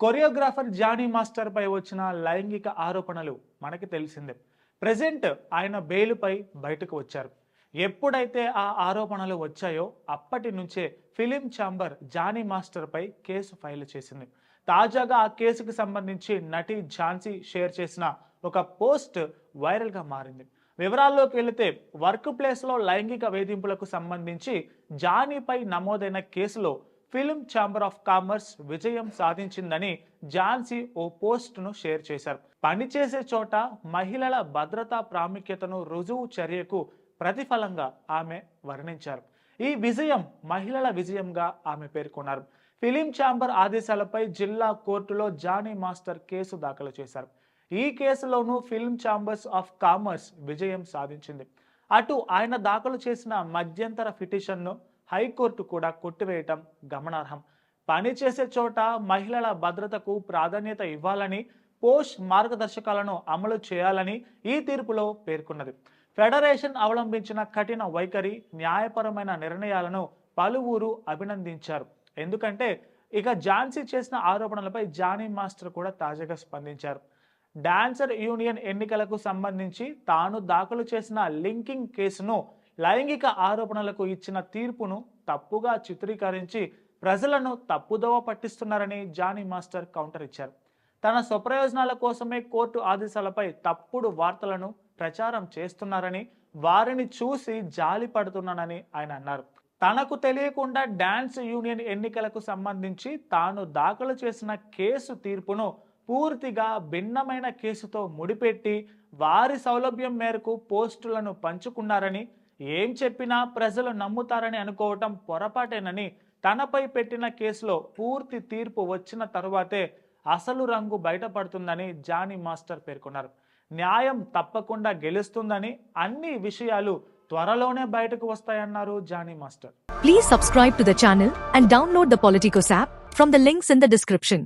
Choreographer Johnny master పై వచ్చిన లైంగిక ఆరోపణలు మనకి తెలిసిందే. ప్రజెంట్ ఆయన బెయిల్పై బయటకు వచ్చారు. ఎప్పుడైతే ఆ ఆరోపణలు వచ్చాయో అప్పటి నుంచే ఫిలిం ఛాంబర్ జానీ మాస్టర్పై కేసు ఫైల్ చేసింది. తాజాగా ఆ కేసుకు సంబంధించి నటి ఝాన్సీ షేర్ చేసిన ఒక పోస్ట్ వైరల్గా మారింది. వివరాల్లోకి వెళితే వర్క్ ప్లేస్లో లైంగిక వేధింపులకు సంబంధించి జానీపై నమోదైన కేసులో ఫిల్మ్ ఛాంబర్ ఆఫ్ కామర్స్ విజయం సాధించిందని ఝాన్సీ ఓ పోస్టును షేర్ చేశారు. పనిచేసే చోట మహిళల భద్రతా ప్రాముఖ్యతను రుజువు చర్యకు ప్రతిఫలంగా ఆమె వర్ణించారు. ఈ విజయం మహిళల విజయంగా ఆమె పేర్కొన్నారు. ఫిలిం ఛాంబర్ ఆదేశాలపై జిల్లా కోర్టులో జానీ మాస్టర్ కేసు దాఖలు చేశారు. ఈ కేసులోనూ ఫిల్మ్ ఛాంబర్స్ ఆఫ్ కామర్స్ విజయం సాధించింది. అటు ఆయన దాఖలు చేసిన మధ్యంతర పిటిషన్ను హైకోర్టు కూడా కొట్టివేయటం గమనార్హం. పనిచేసే చోట మహిళల భద్రతకు ప్రాధాన్యత ఇవ్వాలని పోష్ మార్గదర్శకాలను అమలు చేయాలని ఈ తీర్పులో పేర్కొన్నది. ఫెడరేషన్ అవలంబించిన కఠిన వైఖరి న్యాయపరమైన నిర్ణయాలను పలువురు అభినందించారు. ఎందుకంటే ఇక ఝాన్సీ చేసిన ఆరోపణలపై జానీ మాస్టర్ కూడా తాజాగా స్పందించారు. డాన్సర్ యూనియన్ ఎన్నికలకు సంబంధించి తాను దాఖలు చేసిన లింకింగ్ కేసును లైంగిక ఆరోపణలకు ఇచ్చిన తీర్పును తప్పుగా చిత్రీకరించి ప్రజలను తప్పుదోవ పట్టిస్తున్నారని జానీ మాస్టర్ కౌంటర్ ఇచ్చారు. తన స్వప్రయోజనాల కోసమే కోర్టు ఆదేశాలపై తప్పుడు వార్తలను ప్రచారం చేస్తున్నారని వారిని చూసి జాలి పడుతున్నానని ఆయన అన్నారు. తనకు తెలియకుండా డాన్స్ యూనియన్ ఎన్నికలకు సంబంధించి తాను దాఖలు చేసిన కేసు తీర్పును పూర్తిగా భిన్నమైన కేసుతో ముడిపెట్టి వారి సౌలభ్యం మేరకు పోస్టులను పంచుకున్నారని ఏం చెప్పినా ప్రజలు నమ్ముతారని అనుకోవటం పొరపాటేనని తనపై పెట్టిన కేసులో పూర్తి తీర్పు వచ్చిన తర్వాతే అసలు రంగు బయటపడుతుందని జానీ మాస్టర్ పేర్కొన్నారు. న్యాయం తప్పకుండా గెలుస్తుందని అన్ని విషయాలు త్వరలోనే బయటకు వస్తాయన్నారు Jani master. Please subscribe to the channel and download the Politicos app from the links in the description